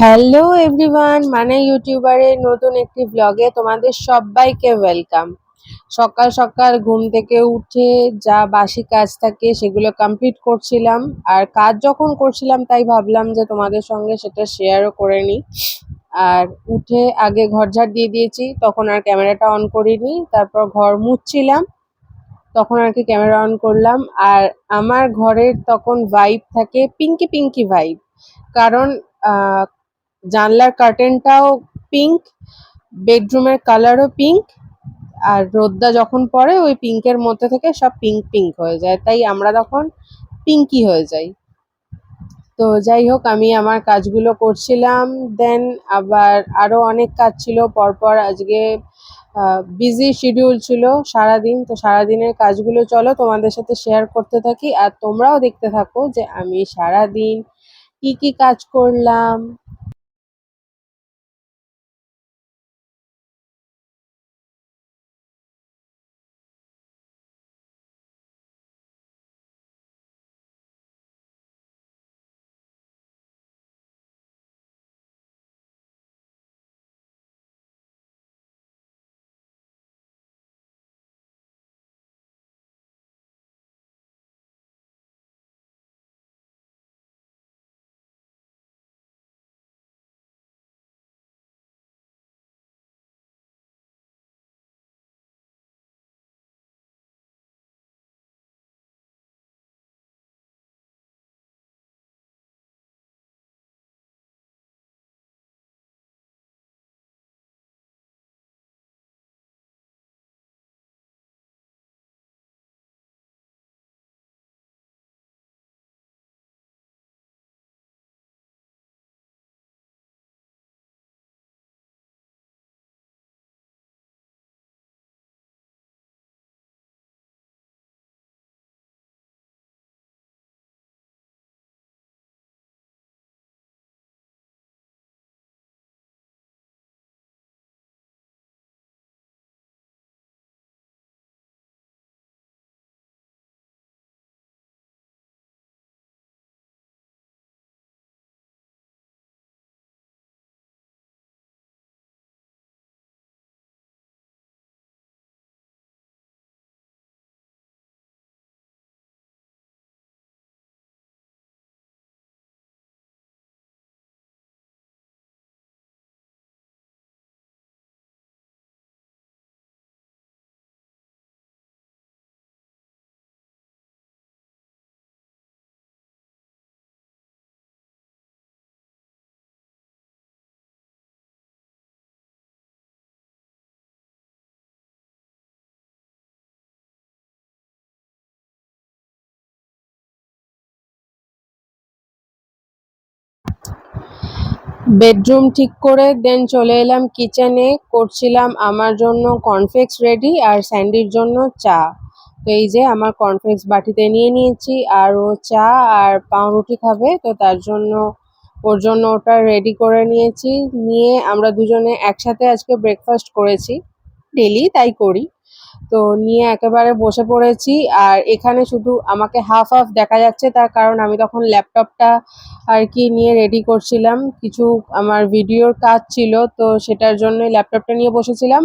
Hello everyone মানে ইউটিউবারের নতুন একটি ব্লগে তোমাদের সবাইকে ওয়েলকাম সকাল সকাল ঘুম থেকে উঠে যা বাসি কাজ থাকে সেগুলো কমপ্লিট করছিলাম। আর কাজ যখন করছিলাম, তাই ভাবলাম যে তোমাদের সঙ্গে সেটা শেয়ারও করে নিই। আর উঠে আগে ঘর ঝাড় দিয়ে দিয়েছি, তখন আর ক্যামেরাটা অন করিনি। তারপর ঘর মুছছিলাম, তখন আর কি ক্যামেরা অন করলাম। আর আমার ঘরের তখন ভাইব থাকে পিঙ্কি পিঙ্কি ভাইব কারণ জানলার কার্টেনটাও পিঙ্ক বেডরুমের কালারও পিঙ্ক আর রোদ্দা যখন পড়ে ওই পিঙ্কের মধ্যে থেকে সব পিঙ্ক পিঙ্ক হয়ে যায়। তাই আমরা তখন পিঙ্কি হয়ে যাই। তো যাই হোক, আমি আমার কাজগুলো করছিলাম দেন আবার আরও অনেক কাজ ছিল। পরপর আজকে বিজি শিডিউল ছিল সারাদিন। তো সারাদিনের কাজগুলো চলো তোমাদের সাথে শেয়ার করতে থাকি। আর তোমরাও দেখতে থাকো যে আমি সারাদিন কি কি কাজ করলাম বেডরুম ঠিক করে, দেন চলে এলাম কিচেনে। করছিলাম আমার জন্য কর্নফ্লেক্স রেডি আর স্যান্ডির জন্য চা। তো এই যে আমার কর্নফ্লেক্স বাটিতে নিয়ে নিয়েছি, আর ও চা আর পাউরুটি খাবে, তো তার জন্য ওর জন্য ওটা রেডি করে নিয়েছি। নিয়ে আমরা দুজনে একসাথে আজকে ব্রেকফাস্ট করেছি। ডেলি তাই করি। তো নিয়ে একেবারে বসে পড়েছি। আর এখানে শুধু আমাকে হাফ হাফ দেখা যাচ্ছে, তার কারণ আমি তখন ল্যাপটপটা আর কি নিয়ে রেডি করছিলাম। কিছু আমার ভিডিওর কাজ ছিল, তো সেটার জন্য ল্যাপটপটা নিয়ে বসেছিলাম।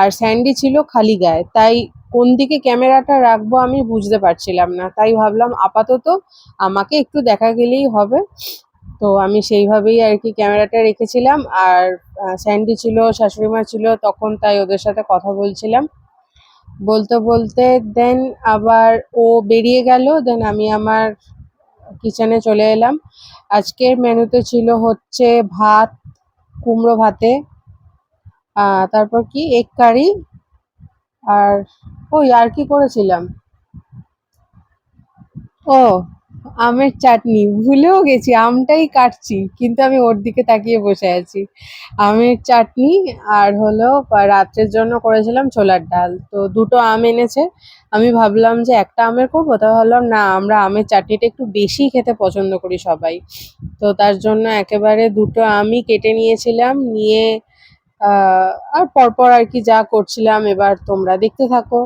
আর স্যান্ডি ছিল খালি গায়ে, তাই কোন দিকে ক্যামেরাটা রাখব আমি বুঝতে পারছিলাম না। তাই ভাবলাম আপাতত আমাকে একটু দেখা গেলেই হবে। তো আমি সেইভাবেই আর কি ক্যামেরাটা রেখেছিলাম। আর স্যান্ডি ছিল শাশুড়ি মা ছিল, তখন তাই ওদের সাথে কথা বলছিলাম। বলতে বলতে দেন আবার ও বেরিয়ে গেল দেন আমি আমার কিচেনে চলে এলাম। আজকের মেনুতে ছিল হচ্ছে ভাত, কুমড়ো ভাতে তারপর কি এগ কারি আর, ওই আর কি করেছিলাম? ও আমের চাটনি, ভুলেও গেছি, আমটাই কাটছি, কিন্তু আমি ওর দিকে তাকিয়ে বসে আছি। আমের চাটনি আর হলো রাত্রের জন্য করেছিলাম ছোলার ডাল। তো দুটো আম এনেছে। আমি ভাবলাম যে একটা আমের করব, তা ভাবলাম না, আমরা আমের চাটনিটা একটু বেশি খেতে পছন্দ করি সবাই। তো তার জন্য একেবারে দুটো আমই কেটে নিয়েছিলাম, নিয়ে আর পরপর আর কি যা করছিলাম, এবার তোমরা দেখতে থাকো।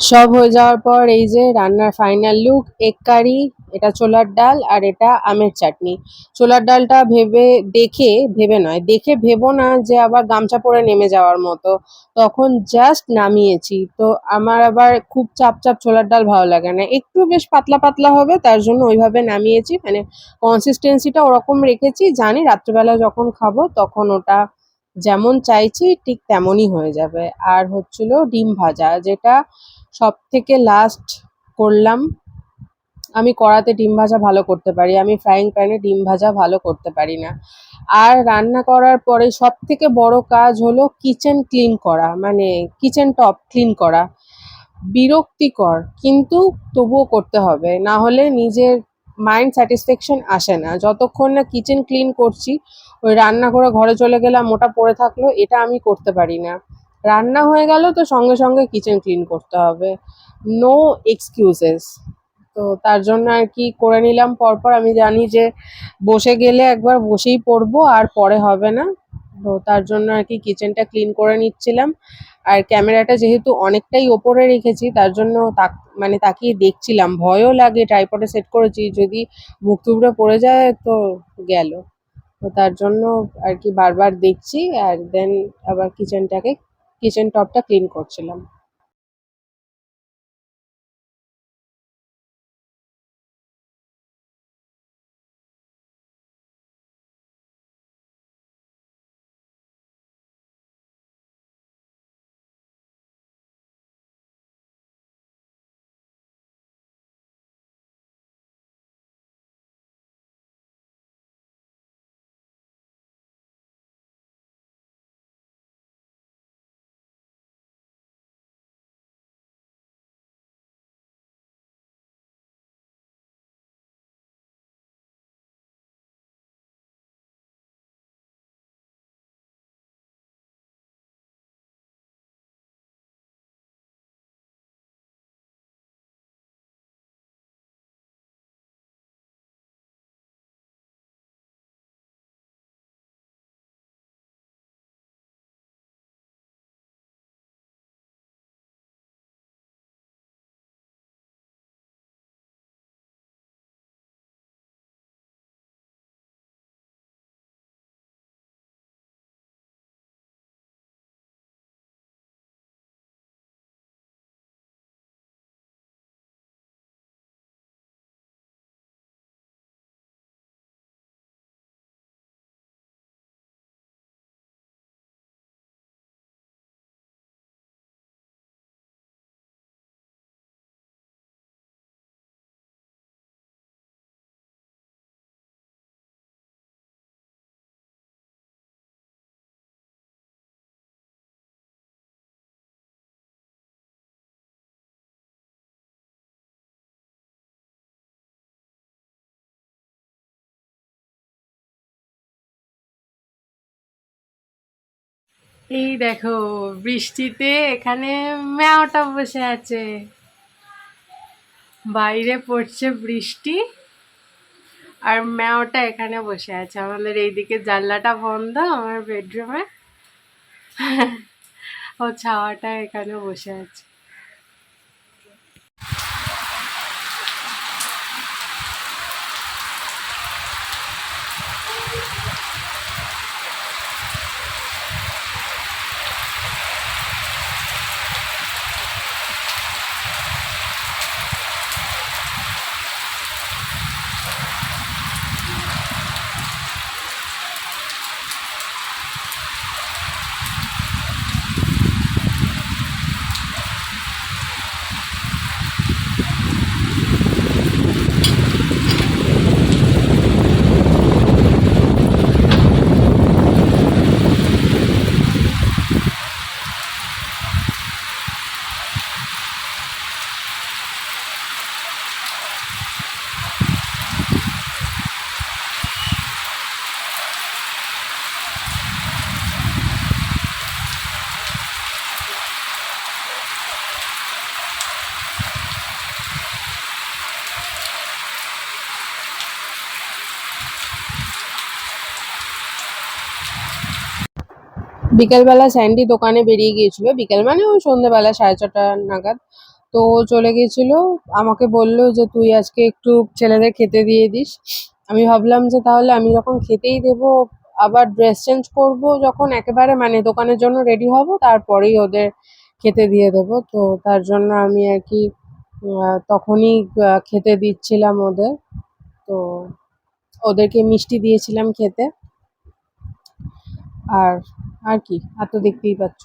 সব হয়ে যাওয়ার পর এই যে রান্নার ফাইনাল লুক এগ কারি এটা ছোলার ডাল আর এটা আমের চাটনি। ছোলার ডালটা ভেবে, দেখে, ভেবে নয়, দেখে ভেবো না যে আবার গামছা পরে নেমে যাওয়ার মতো। তখন জাস্ট নামিয়েছি। তো আমার আবার খুব চাপ চাপ ছোলার ডাল ভালো লাগে না। একটু বেশ পাতলা পাতলা হবে, তার জন্য ওইভাবে নামিয়েছি। মানে কনসিস্টেন্সিটা ওরকম রেখেছি, জানি রাত্রেবেলা যখন খাব তখন ওটা যেমন চাইছি ঠিক তেমনই হয়ে যাবে। আর হচ্ছিল ডিম ভাজা, যেটা সব থেকে লাস্ট করলাম, আমি কড়াতে ডিম ভাজা ভালো করতে পারি, আমি ফ্রাইং প্যানে ডিম ভাজা ভালো করতে পারি না। আর রান্না করার পরে সব থেকে বড় কাজ হলো কিচেন ক্লিন করা মানে কিচেন টপ ক্লিন করা। বিরক্তিকর, কিন্তু তবুও করতে হবে, না হলে নিজের মাইন্ড স্যাটিসফ্যাকশন আসে না। যতক্ষণ না কিচেন ক্লিন করছি, ওই রান্না করে ঘরে চলে গেলাম, ওটা পড়ে থাকল, এটা আমি করতে পারি না। রান্না হয়ে গেল তো সঙ্গে সঙ্গে কিচেন ক্লিন করতে হবে। নো এক্সকিউজেস তো তার জন্য আর কি করে নিলাম। পরপর আমি জানি যে বসে গেলে একবার বসেই পড়ব, আর পরে হবে না। তো তার জন্য আর কি কিচেনটা ক্লিন করে নিচ্ছিলাম। আর ক্যামেরাটা যেহেতু অনেকটাই ওপরে রেখেছি, তার জন্য তাক মানে তাকিয়ে দেখছিলাম। ভয়ও লাগে ট্রাইপডে সেট করেছি। যদি মুখ টুকরে পড়ে যায় তো গেল। তো তার জন্য আর কি বারবার দেখছি, আর দেন আবার কিচেনটাকে কিচেন টপটা ক্লিন করছিলাম। এই দেখো, বৃষ্টিতে এখানে ম্যাওটা বসে আছে। বাইরে পড়ছে বৃষ্টি আর ম্যাওটা এখানে বসে আছে। আমাদের এইদিকে জানলাটা বন্ধ, আমার বেডরুমে। ও ছাওয়াটা এখানে বসে আছে। বিকেলবেলা স্যান্ডি দোকানে বেরিয়ে গিয়েছিল, বিকেল মানে ওই সন্ধ্যেবেলা সাড়ে ছটা নাগাদ। তো চলে গেছিল আমাকে বলল যে তুই আজকে একটু ছেলেদের খেতে দিয়ে দিস। আমি ভাবলাম যে তাহলে আমি যখন খেতেই দেবো, আবার ড্রেস চেঞ্জ করব যখন একেবারে মানে দোকানের জন্য রেডি হব, তারপরেই ওদের খেতে দিয়ে দেবো। তো তার জন্য আমি আর কি তখনই খেতে দিচ্ছিলাম ওদের। তো ওদেরকে মিষ্টি দিয়েছিলাম খেতে। আর আর কি? আর তো দেখতেই পাচ্ছ।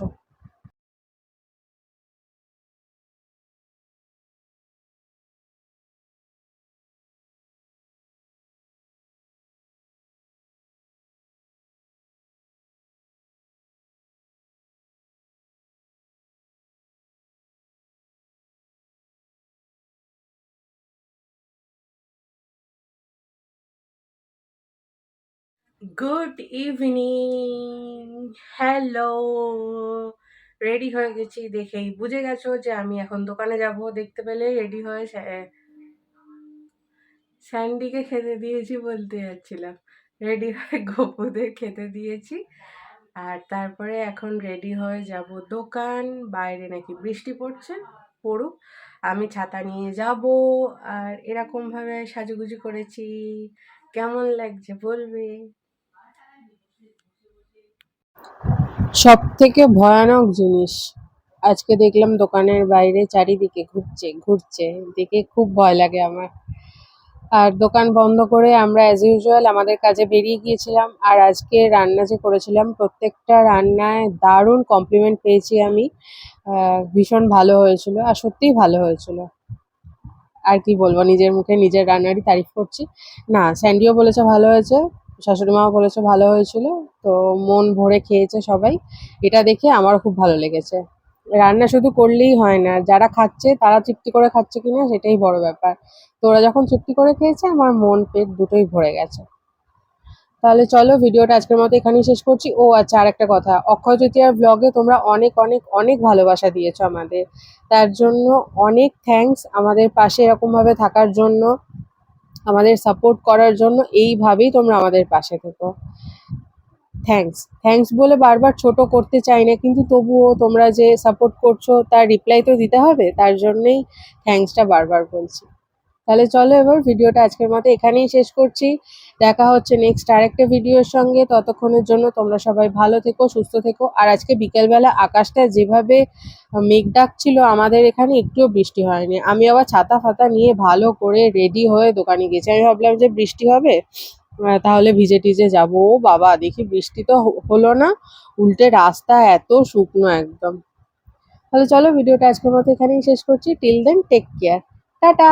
Good evening. হ্যালো। রেডি হয়ে গেছি দেখেই। বুঝে গেছো যে আমি এখন দোকানে যাব, দেখতে পেলে রেডি হয়ে স্যা- স্যান্ডিকে খেতে দিয়েছি বলতে যাচ্ছিলাম। রেডি হয়ে গপুদের খেতে দিয়েছি। আর তারপরে এখন রেডি হয়ে যাব দোকান। বাইরে নাকি বৃষ্টি পড়ছে, পড়ুক। আমি ছাতা নিয়ে যাব। আর এরকমভাবে সাজুগুজু করেছি। কেমন লাগছে বলবে? সব থেকে ভয়ানক জিনিস। আজকে দেখলাম দোকানের বাইরে চারিদিকে ঘুরছে ঘুরছে। দেখে খুব ভয় লাগে আমার। আর দোকান বন্ধ করে আমরা অ্যাজ ইউজুয়াল আমাদের কাজে বেরিয়ে গিয়েছিলাম। আর আজকে রান্না যে করেছিলাম, প্রত্যেকটা রান্নায় দারুণ কমপ্লিমেন্ট পেয়েছি আমি। ভীষণ ভালো হয়েছিল আর সত্যিই ভালো হয়েছিল। আর কি বলব, নিজের মুখে নিজের রান্নারই তারিফ করছি। না, স্যান্ডিও বলেছে ভালো হয়েছে। শাশুড়ি মাও বলেছে ভালো হয়েছিল, তো মন ভরে খেয়েছে সবাই। এটা দেখে আমার খুব ভালো লেগেছে। রান্না শুধু করলেই হয় না, যারা খাচ্ছে তারা তৃপ্তি করে খাচ্ছে কিনা সেটাই বড় ব্যাপার। তো ওরা যখন তৃপ্তি করে খেয়েছে, আমার মন পেট দুটোই ভরে গেছে। তাহলে চলো ভিডিওটা আজকের মতো এখানেই শেষ করছি। ও আচ্ছা আর একটা কথা, অক্ষয় তৃতীয়ার ব্লগে তোমরা অনেক অনেক অনেক ভালোবাসা দিয়েছ আমাদের। তার জন্য অনেক থ্যাঙ্কস আমাদের পাশে এরকমভাবে থাকার জন্য। আমাদের সাপোর্ট করার জন্য এইভাবেই তোমরা আমাদের পাশে থেকো। থ্যাংকস থ্যাংকস বলে বারবার ছোট করতে চাই না, কিন্তু তবুও তোমরা যে সাপোর্ট করছ, তার রিপ্লাই তো দিতে হবে, তার জন্যেই থ্যাংকসটা বারবার বলছি। তাহলে চলো এবার ভিডিওটা আজকের মতো এখানেই শেষ করছি। দেখা হচ্ছে নেক্সট আরেকটা ভিডিওর সঙ্গে। ততক্ষণের জন্য তোমরা সবাই ভালো থেকো, সুস্থ থেকো। আর আজকে বিকেলবেলা আকাশটা যেভাবে মেঘ ডাকছিল আমাদের এখানে একটুও বৃষ্টি হয়নি। আমি আবার ছাতা ফাতা নিয়ে ভালো করে রেডি হয়ে দোকানে গেছি। আমি ভাবলাম যে বৃষ্টি হবে তাহলে ভিজে টিজে যাব। ও বাবা, দেখি বৃষ্টি তো হলো না। উল্টে রাস্তা এত শুকনো একদম। তাহলে চলো ভিডিওটা আজকের মতো এখানেই শেষ করছি। Till then take care tata.